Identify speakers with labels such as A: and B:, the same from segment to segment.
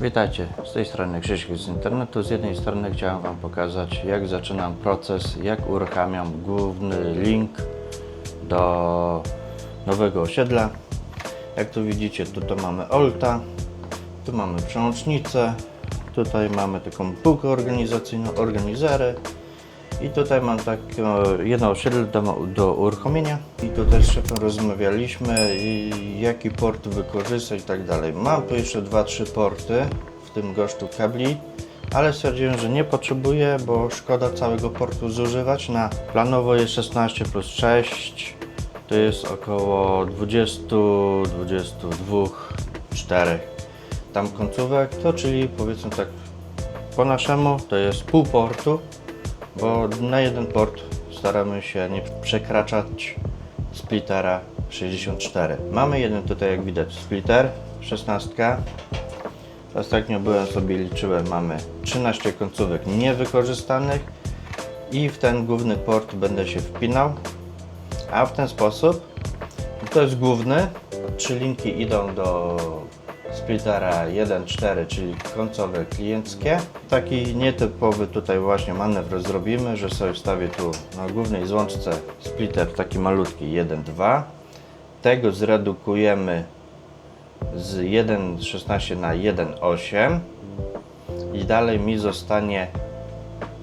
A: Witajcie, z tej strony Krzysiek z internetu. Z jednej strony chciałem Wam pokazać, jak zaczynam proces, jak uruchamiam główny link do nowego osiedla. Jak tu widzicie, tutaj mamy Olta, tu mamy przełącznicę, tutaj mamy taką półkę organizacyjną, organizery i tutaj mam takie jedno osiedle do, do uruchomienia i tu też z szefem rozmawialiśmy i jaki port wykorzystać i tak dalej. Mam tu jeszcze 2-3 porty, w tym gosztu kabli, ale stwierdziłem, że nie potrzebuję, bo szkoda całego portu zużywać. Na planowo jest 16 plus 6, to jest około 20, 22, 4 tam końcówek, to czyli powiedzmy tak po naszemu to jest pół portu, bo na jeden port staramy się nie przekraczać splittera 64. Mamy jeden tutaj jak widać splitter 16. Ostatnio byłem sobie liczyłem, mamy 13 końcówek niewykorzystanych i w ten główny port będę się wpinał, a w ten sposób to jest główny, trzy linki idą do splittera 1.4, czyli końcowe klienckie. Taki nietypowy tutaj właśnie manewr zrobimy, że sobie wstawię tu na głównej złączce splitter taki malutki 1.2. Tego zredukujemy z 1.16 na 1.8 i dalej mi zostanie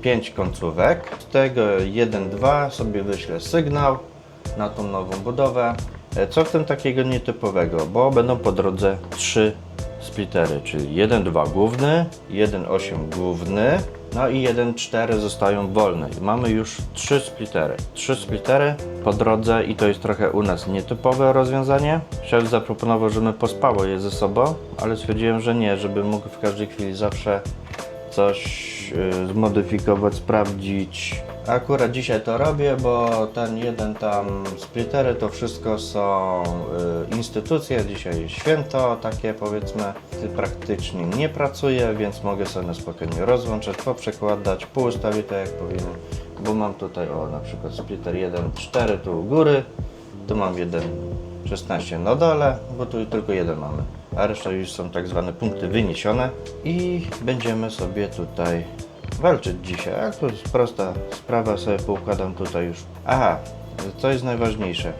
A: 5 końcówek. Z tego 1.2 sobie wyślę sygnał na tą nową budowę. E, Co w tym takiego nietypowego? Bo będą po drodze trzy splittery, czyli 1.2 główny, 1.8 główny, no i 1.4 zostają wolne. Mamy już trzy splittery. Trzy splittery po drodze i to jest trochę u nas nietypowe rozwiązanie. Szef zaproponował, żebym pospało je ze sobą, ale stwierdziłem, że nie, żeby mógł w każdej chwili zawsze coś y, zmodyfikować, sprawdzić. Akurat dzisiaj to robię, bo ten jeden tam splittery to wszystko są y, instytucje. Dzisiaj święto, takie powiedzmy. Praktycznie nie pracuję, więc mogę sobie spokojnie rozłączyć, poprzekładać, poustawić tak jak powinien. Bo mam tutaj o na przykład splitter 1.4 tu u góry, tu mam jeden 16 na dole, bo tu tylko jeden mamy, a reszta już są tak zwane punkty wyniesione i będziemy sobie tutaj walczyć dzisiaj. A to jest prosta sprawa, sobie poukładam tutaj już. Aha, co jest najważniejsze,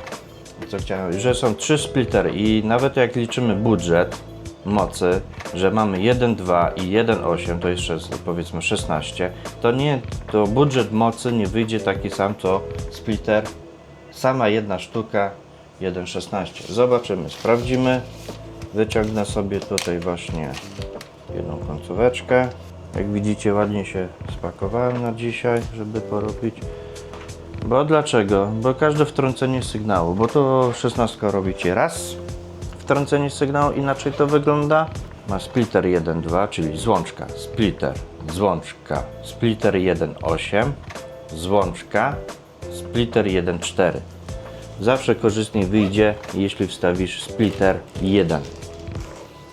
A: co chciałem, że są trzy splittery i nawet jak liczymy budżet mocy, że mamy 1.2 i 1.8, to jest powiedzmy 16, to nie, to budżet mocy nie wyjdzie taki sam co splitter sama jedna sztuka 1,16. Zobaczymy, sprawdzimy. Wyciągnę sobie tutaj właśnie jedną końcóweczkę. Jak widzicie, ładnie się spakowałem na dzisiaj, żeby porobić. Bo dlaczego? Bo każde wtrącenie sygnału, bo to 16 robicie raz, wtrącenie sygnału, inaczej to wygląda. Ma splitter 1.2, czyli złączka, splitter, złączka, splitter 1.8, złączka, splitter 1.4. Zawsze korzystniej wyjdzie, jeśli wstawisz splitter 1.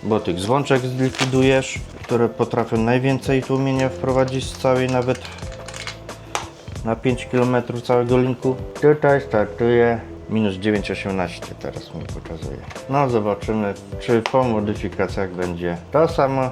A: Bo tych złączek zlikwidujesz, które potrafią najwięcej tłumienia wprowadzić z całej nawet na 5 km całego linku. Tutaj startuje minus 9,18 teraz mi pokazuje. No zobaczymy, czy po modyfikacjach będzie to samo.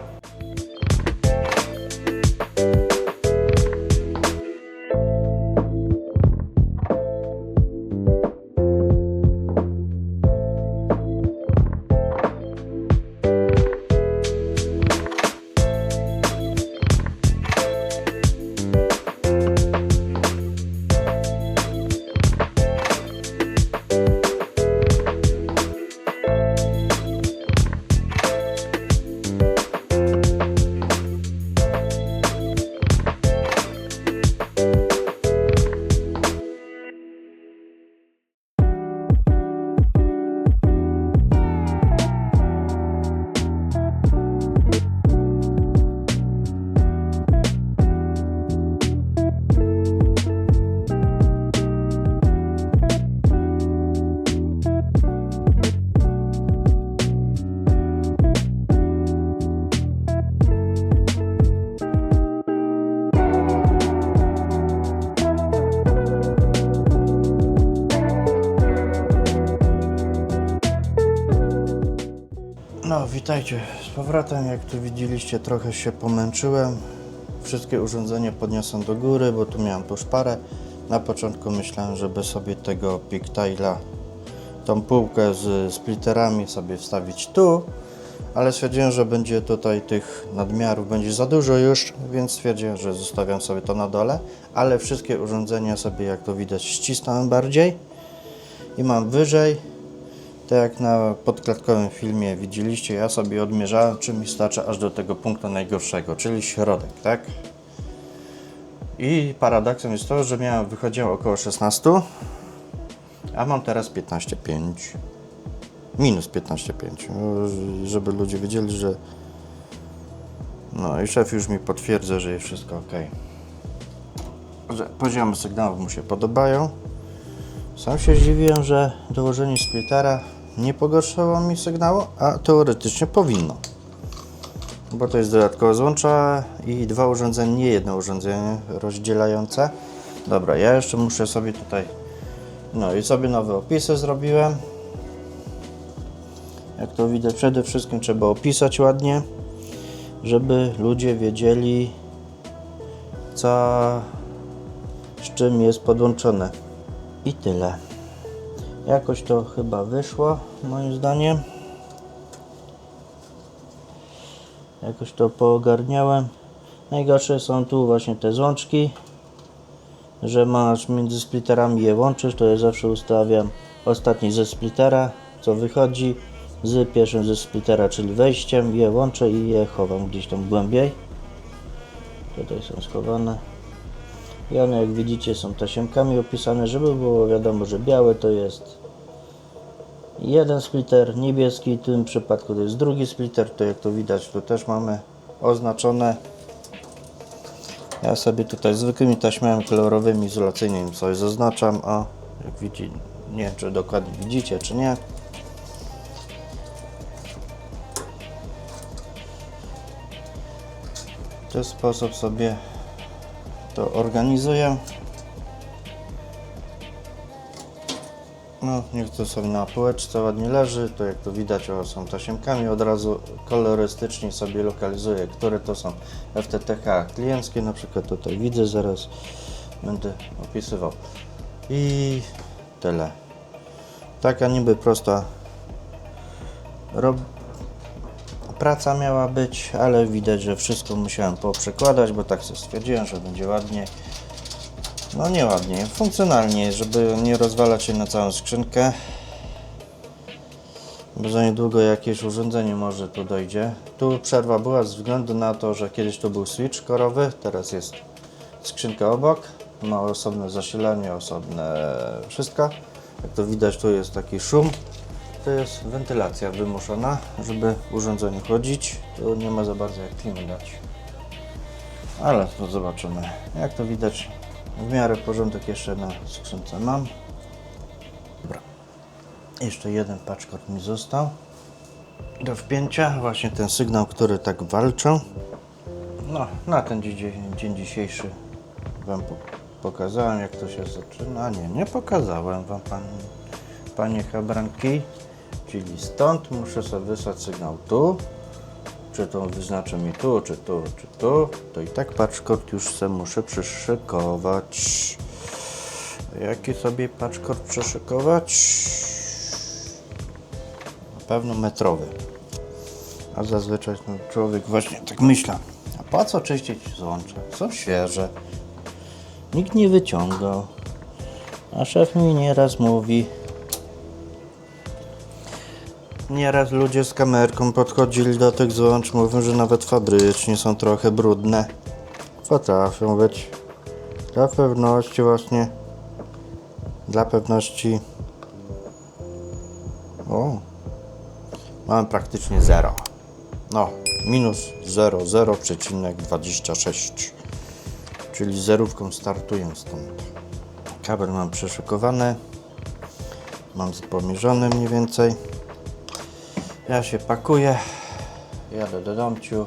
A: Witajcie z powrotem. Jak tu widzieliście, trochę się pomęczyłem. Wszystkie urządzenia podniosłem do góry, bo tu miałem tu szparę. Na początku myślałem, żeby sobie tego Pigtaila, tą półkę z splitterami sobie wstawić tu, ale stwierdziłem, że będzie tutaj tych nadmiarów będzie za dużo już, więc stwierdziłem, że zostawiam sobie to na dole, ale wszystkie urządzenia sobie, jak to widać, ścisnąłem bardziej i mam wyżej. Tak jak na podklatkowym filmie widzieliście, ja sobie odmierzałem, czy mi starczy aż do tego punktu najgorszego, czyli środek, tak? I paradoksem jest to, że miałem, wychodziło około 16, a mam teraz 15,5. Minus 15,5. No, Żeby ludzie wiedzieli, że. No i szef już mi potwierdza, że jest wszystko ok. Że poziomy sygnałów mu się podobają. Sam się zdziwiłem, że dołożenie splittera nie pogorszyło mi sygnału, a teoretycznie powinno. Bo to jest dodatkowo złącza i dwa urządzenia, nie jedno urządzenie rozdzielające. Dobra, ja jeszcze muszę sobie tutaj. No i sobie nowe opisy zrobiłem. Jak to widać, przede wszystkim trzeba opisać ładnie, żeby ludzie wiedzieli, co z czym jest podłączone. I tyle. Jakoś to chyba wyszło, moim zdaniem. Jakoś to poogarniałem. Najgorsze są tu właśnie te złączki, że masz między splitterami je łączysz, to ja zawsze ustawiam ostatni ze splittera, co wychodzi z pierwszym ze splittera, czyli wejściem, je łączę i je chowam gdzieś tam głębiej. Tutaj są schowane. I one jak widzicie są tasiemkami opisane, żeby było wiadomo, że białe to jest jeden splitter, niebieski w tym przypadku to jest drugi splitter, to jak to widać tu też mamy oznaczone. Ja sobie tutaj zwykłymi taśmami kolorowymi izolacyjnymi coś zaznaczam, a jak widzi, nie wiem czy dokładnie widzicie czy nie. W ten sposób sobie to organizuję. No, niech to sobie na półeczce ładnie leży, to jak to widać o, są tasiemkami, od razu kolorystycznie sobie lokalizuję, które to są FTTH klienckie, na przykład tutaj widzę, zaraz będę opisywał. I tyle. Taka niby prosta rob... praca miała być, ale widać, że wszystko musiałem poprzekładać, bo tak sobie stwierdziłem, że będzie ładnie. No nieładnie, funkcjonalnie, żeby nie rozwalać się na całą skrzynkę. Bo za niedługo jakieś urządzenie może tu dojdzie. Tu przerwa była ze względu na to, że kiedyś to był switch korowy, teraz jest skrzynka obok. Ma osobne zasilanie, osobne wszystko. Jak to widać tu jest taki szum. To jest wentylacja wymuszona, żeby urządzenie chodzić. Tu nie ma za bardzo jak klimy dać. Ale to zobaczymy. Jak to widać, w miarę porządek jeszcze na skrzynce mam. Dobra. Jeszcze jeden paczkort mi został. Do wpięcia właśnie ten sygnał, który tak walczą. No, na ten dzień, dzisiejszy Wam po, pokazałem, jak to się zaczyna. Nie, nie pokazałem Wam, pan, Panie Habranki. Czyli stąd muszę sobie wysłać sygnał tu. Czy to wyznaczę mi tu, czy tu, czy tu. To i tak paczkort już se muszę przyszykować. Jaki sobie paczkort przyszykować? Na pewno metrowy. A zazwyczaj no, człowiek właśnie tak myśla. A po co czyścić złącze? Są świeże. Nikt nie wyciągał. A szef mi nieraz mówi, Nieraz ludzie z kamerką podchodzili do tych złącz, mówią, że nawet fabrycznie są trochę brudne. Potrafią być. Dla pewności właśnie. Dla pewności. O. Mamy praktycznie zero. No, minus 0, 0,26. Czyli zerówką startuję stąd. Kabel mam przeszykowany. Mam pomierzony mniej więcej. Ja się pakuję, jadę do domciu,